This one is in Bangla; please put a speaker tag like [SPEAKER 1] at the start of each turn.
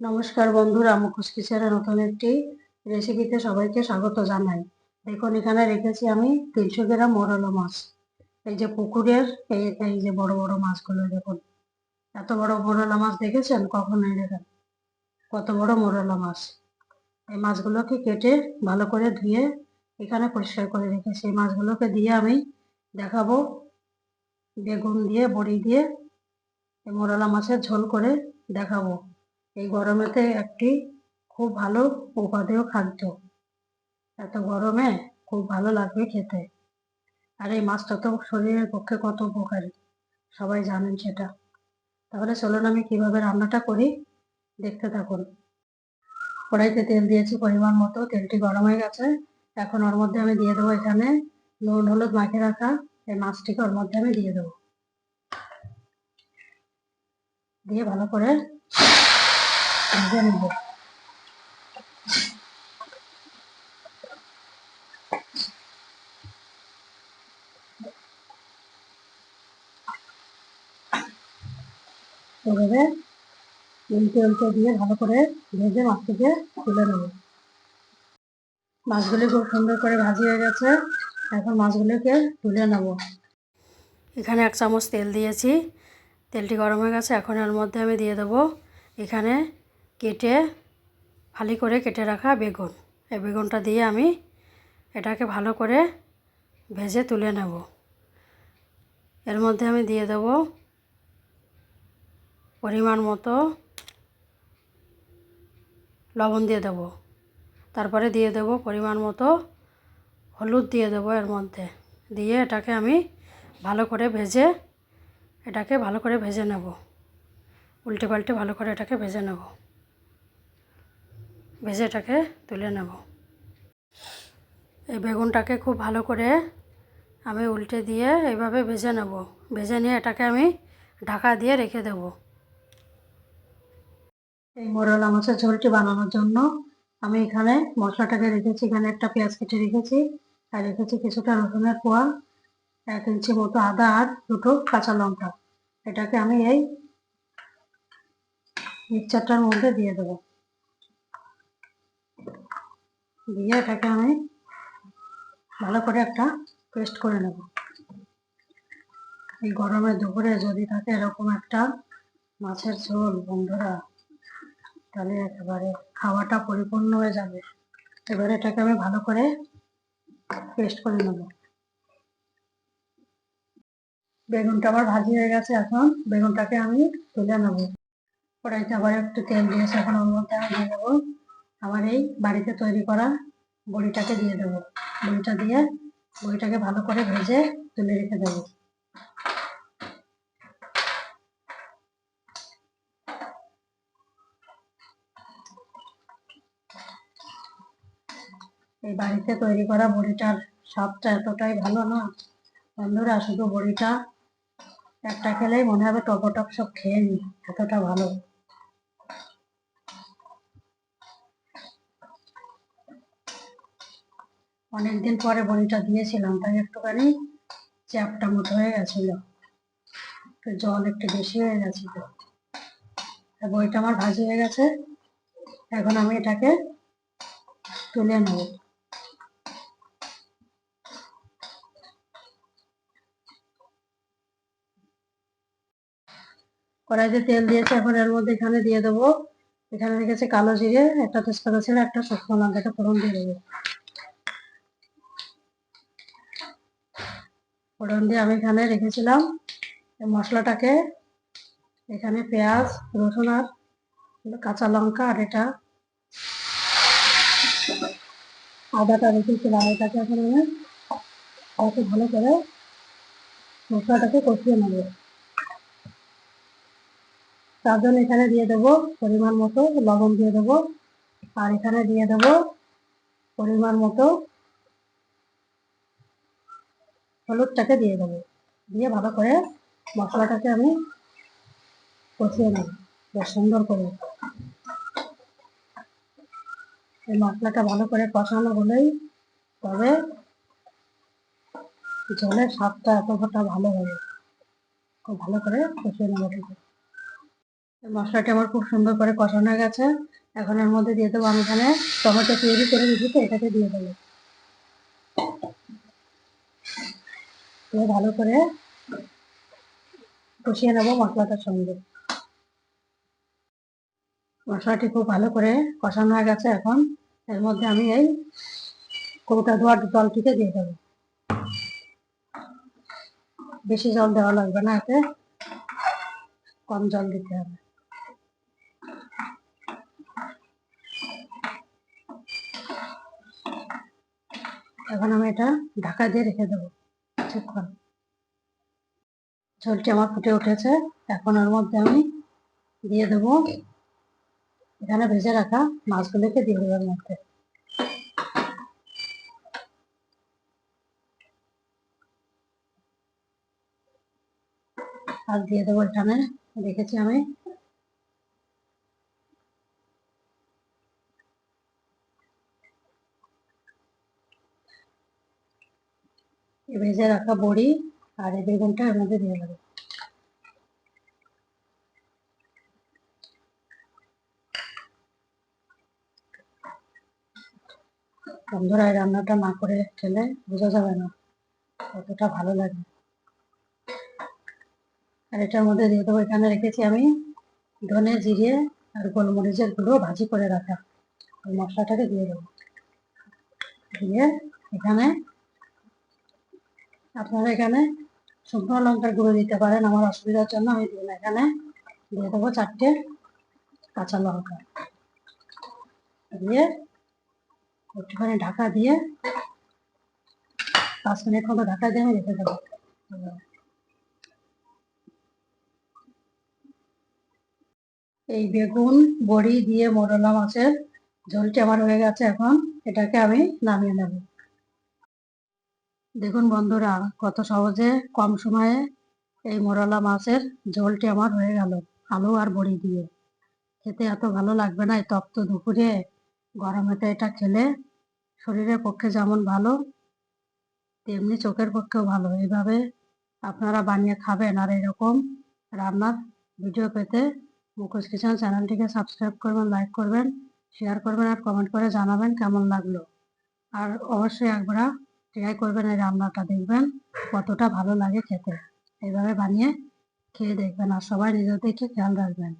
[SPEAKER 1] নমস্কার বন্ধুরা, মুখোশ কিচেনের নতুন একটি রেসিপিতে সবাইকে স্বাগত জানাই। দেখুন, এখানে রেখেছি আমি তিনশো গ্রাম মোরলা মাছ। এই যে পুকুরের এই এই যে বড় বড় মাছগুলো দেখুন, এত বড় মোরলা মাছ দেখেছেন কখনোই দেখেন? কত বড় মোরলা মাছ। এই মাছগুলোকে কেটে ভালো করে ধুয়ে এখানে পরিষ্কার করে রেখেছি। এই মাছগুলোকে দিয়ে আমি দেখাবো, বেগুন দিয়ে, বড়ি দিয়ে এই মোরলা মাছের ঝোল করে দেখাবো। এই গরমেতে একটি খুব ভালো উপাদেয় খাদ্য। এত গরমে খুব ভালো লাগবে খেতে। আর এই মাছটা তো শরীরের পক্ষে কত উপকারী, সবাই জানেন সেটা। তাহলে চলুন আমি কীভাবে রান্নাটা করি, দেখতে থাকুন। কড়াইতে তেল দিয়েছি পরিমাণ মতো, তেলটি গরম হয়ে গেছে। এখন ওর মধ্যে আমি দিয়ে দেবো এখানে নুন, হলুদ মাখিয়ে রাখা, এই মাছটিকে ওর মধ্যে আমি দিয়ে দেবো। দিয়ে ভালো করে এভাবে উল্টে উল্টে দিয়ে ভালো করে ভেজে মাছটিকে তুলে নেব মাছগুলি খুব সুন্দর করে ভাজি হয়ে গেছে এখন মাছগুলোকে তুলে নেব এখানে এক চামচ তেল দিয়েছি। তেলটি গরম হয়ে গেছে, এখন এর মধ্যে আমি দিয়ে দেবো এখানে কেটে ফালি করে কেটে রাখা বেগুন। এই বেগুনটা দিয়ে আমি এটাকে ভালো করে ভেজে তুলে নেব। এর মধ্যে আমি দিয়ে দেব পরিমাণ মতো লবণ দিয়ে দেব। তারপরে দিয়ে দেব পরিমাণ মতো হলুদ দিয়ে দেবো এর মধ্যে। দিয়ে এটাকে আমি ভালো করে ভেজে এটাকে ভালো করে ভেজে নেব। উল্টে পাল্টে ভালো করে এটাকে ভেজে নেব। ভেজে এটাকে তুলে নেব। এই বেগুনটাকে খুব ভালো করে আমি উল্টে দিয়ে এইভাবে ভেজে নেব। ভেজে নিয়ে এটাকে আমি ঢাকা দিয়ে রেখে দেব। এই মোরলা মাছের ঝোলটি বানানোর জন্য আমি এখানে মশলাটাকে রেখেছি। এখানে একটা পেঁয়াজ কেটে রেখেছি আর রেখেছি কিছুটা রসুনের পোয়া এক ইঞ্চি মতো আদা আর দুটো কাঁচা লঙ্কা। এটাকে আমি এই মিক্সচারটার মধ্যে দিয়ে দেবো। দিয়ে এটাকে আমি ভালো করে একটা পেস্ট করে নেব। এই গরমের দুপুরে যদি থাকে এরকম একটা মাছের ঝোল, বন্ধুরা, তাহলে একেবারে খাওয়াটা পরিপূর্ণ হয়ে যাবে। এবারে এটাকে আমি ভালো করে পেস্ট করে নেব। বেগুনটা আবার ভাজি হয়ে গেছে এখন। বেগুনটাকে আমি তুলে নেব। কড়াইতে আবার একটু তেল দিয়েছে, এখন ওর মধ্যে আমি দিয়ে দেবো। আমার এই বাড়িতে তৈরি করা বড়িটাকে দিয়ে দেবো। বড়িটা দিয়ে বড়িটাকে ভালো করে ভেজে তুলে রেখে দেবো। এই বাড়িতে তৈরি করা বড়িটার স্বাদটা এতটাই ভালো না। বন্ধুরা, শুধু বড়িটা একটা খেলেই মনে হবে টপটপ সব খেয়ে নি। এতটা ভালো। অনেকদিন পরে বড়িটা দিয়েছিলাম, তাই একটুখানি চ্যাপটা মতো হয়ে গেছিল। তো জল একটু বেশি হয়ে গেছিল। বইটা আমার ভাজি হয়ে গেছে, এখন আমি এটাকে তুলে নেব। কড়াইতে তেল দিয়েছে, এখন এর মধ্যে এখানে দিয়ে দেবো। এখানে রেখেছে কালো জিরে, একটা তেজপাতা ছিল, একটা শুকনো লঙ্কাটা ফোড়ন দিয়ে দেবো। ফোড়ন দিয়ে আমি এখানে রেখেছিলাম মশলাটাকে। এখানে পেঁয়াজ, রসুন আর কাঁচা লঙ্কা আর এটা। আদাটা রেখেছিলাম, এটাকে এখন আমি অত ভালো করে মশলাটাকে কষিয়ে নেব। তার জন্য এখানে দিয়ে দেবো পরিমাণ মতো লবণ দিয়ে দেবো। আর এখানে দিয়ে দেবো পরিমাণ মতো হলুদটাকে দিয়ে দেবো। দিয়ে ভালো করে মশলাটাকে আমি কষিয়ে নেব, বেশ সুন্দর করে। এই মশলাটা ভালো করে কষানো হলেই তবে জলের স্বাদটা এতটা ভালো হবে খুব ভালো করে কষিয়ে নেব ঠিক মশলাটা আমার খুব সুন্দর করে কষানো গেছে। এখন এর মধ্যে দিয়ে দেবো আমি এখানে টমেটো তৈরি করে দিচ্ছি তো এটাকে দিয়ে দেবো। দিয়ে ভালো করে কষিয়ে নেব মশলাটার সঙ্গে। মশলাটি খুব ভালো করে কষানো হয়ে গেছে এখন। এর মধ্যে আমি এই কৌটা ধোয়ার জলটিকে দিয়ে দেবো। বেশি জল দেওয়া লাগবে না এতে, কম জল দিতে হবে। এখন আমি এটা ঢাকা দিয়ে রেখে দেবো। কিছুক্ষণ ঝোলটি আমার ফুটে উঠেছে, এখন ওর মধ্যে আমি দিয়ে দেবো এখানে ভেজে রাখা মাছগুলোকে দিয়ে দেবো মধ্যে। আর দিয়ে দেবো এখানে, দেখেছি আমি এই ভেজে রাখা বড়ি আর এই বেগুনটা এর মধ্যে দিয়ে দেবো। বন্ধুরা, এই রান্নাটা না করে খেলে বোঝা যাবে না কতটা ভালো লাগে। আর এটার মধ্যে দিয়ে দেবো, এখানে রেখেছি আমি ধনে জিরে আর গোলমরিচের গুঁড়ো ভাজি করে রাখা। ওই মশলাটাকে দিয়ে দেবো। দিয়ে এখানে আপনারা এখানে শুকনো লঙ্কার গুঁড়ো দিতে পারেন, আমার অসুবিধার জন্য আমি দিই না এখানে। দিয়ে দেবো চারটে কাঁচা লঙ্কা। দিয়ে একটুখানি ঢাকা দিয়ে পাঁচ মিনিট মতো ঢাকা দিয়ে আমি রেখে দেবো। এই বেগুন, বড়ি দিয়ে মোরলা মাছের ঝোলটি আমার হয়ে গেছে এখন। এটাকে আমি নামিয়ে নেব। দেখুন বন্ধুরা, কত সহজে কম সময়ে এই মোরলা মাছের ঝোলটি আমার হয়ে গেল, আলু আর বড়ি দিয়ে। খেতে এত ভালো লাগবে না তপ্ত দুপুরে গরমেতে এটা খেলে শরীরের পক্ষে যেমন ভালো, তেমনি চোখের পক্ষেও ভালো। এইভাবে আপনারা বানিয়ে খাবেন আর এরকম রান্নার ভিডিও পেতে মুখোশ কিচেন চ্যানেলটিকে সাবস্ক্রাইব করবেন, লাইক করবেন, শেয়ার করবেন আর কমেন্ট করে জানাবেন কেমন লাগল। আর অবশ্যই একবার ট্রাই করবেন এই রান্নাটা দেখবেন কতটা ভালো লাগে খেতে। এইভাবে বানিয়ে খেয়ে দেখবেন আর সবাই নিজেদেরকে খেয়াল রাখবেন।